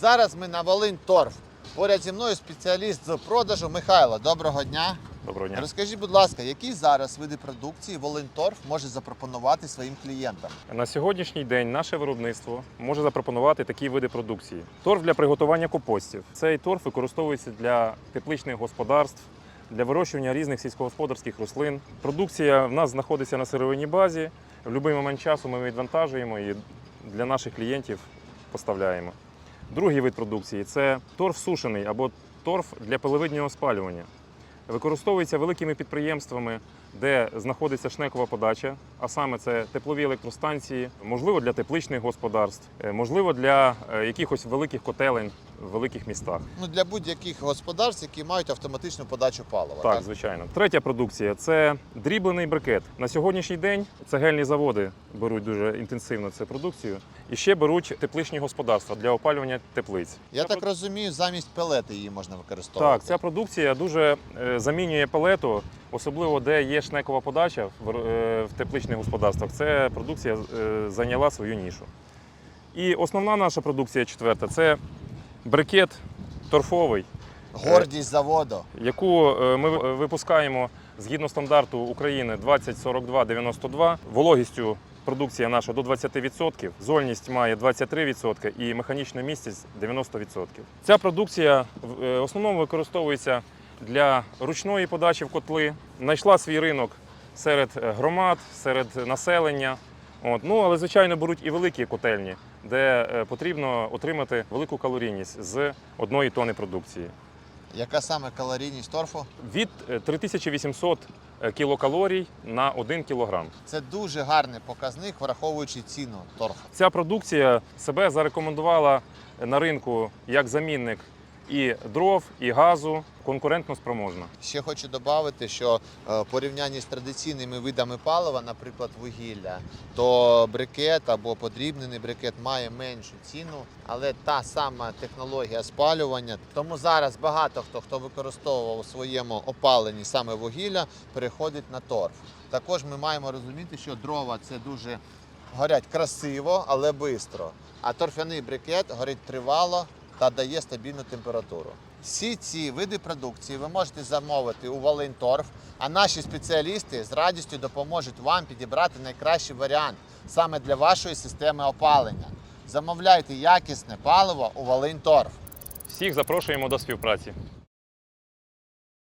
Зараз ми на Волинь Торф. Поряд зі мною спеціаліст з продажу Михайло. Доброго дня. Доброго дня. Розкажіть, будь ласка, які зараз види продукції Волинь Торф може запропонувати своїм клієнтам? На сьогоднішній день наше виробництво може запропонувати такі види продукції: торф для приготування компостів. Цей торф використовується для тепличних господарств, для вирощування різних сільськогосподарських рослин. Продукція в нас знаходиться на сировинній базі. В будь-який момент часу ми відвантажуємо і для наших клієнтів поставляємо. Другий вид продукції це торф сушений або торф для пиловиднього спалювання. Використовується великими підприємствами, де знаходиться шнекова подача, а саме це теплові електростанції, можливо для тепличних господарств, е, можливо для е, якихось великих котелень в великих містах. Ну для будь-яких господарств, які мають автоматичну подачу палива. Так, звичайно. Третя продукція це дріблений брикет. На сьогоднішній день цегельні заводи беруть дуже інтенсивно цю продукцію і ще беруть тепличні господарства для опалювання теплиць. Я Ця так прод- розумію, замість пелети її можна використовувати. Так, ця продукція дуже е, замінює палету, особливо де є шнекова подача в, е, тепличних господарствах. Ця продукція е, зайняла свою нішу. І основна наша продукція четверта це брикет торфовий, Гордість заводу. яку е, ми е, випускаємо згідно стандарту України 2042-92. Вологістю продукція наша до 20%, зольність має 23% і механічна місцість 90%. Ця продукція в е, основному використовується для ручної подачі в котли. Знайшла свій ринок серед е, громад, серед населення. От. Ну, але, звичайно, беруть і великі котельні, де е, потрібно отримати велику калорійність з одної тони продукції Яка саме калорійність торфу? від е, 3800 кілокалорій на 1 кілограм. Це дуже гарний показник, враховуючи ціну торфу. Ця продукція себе зарекомендувала на ринку як замінник і дров, і газу, конкурентно спроможна. Ще хочу додати, що е, в порівнянні з традиційними видами палива, наприклад, вугілля, то брикет або подрібнений брикет має меншу ціну, але та сама технологія спалювання. Тому зараз багато хто хто використовував у своєму опаленні саме вугілля, переходить на торф. Також ми маємо розуміти, що дрова це дуже горять красиво, але швидко. А торфяний брикет горить тривало та дає стабільну температуру. Всі ці види продукції ви можете замовити у Волиньторф, а наші спеціалісти з радістю допоможуть вам підібрати найкращий варіант саме для вашої системи опалення. Замовляйте якісне паливо у Валинторф. Всіх запрошуємо до співпраці.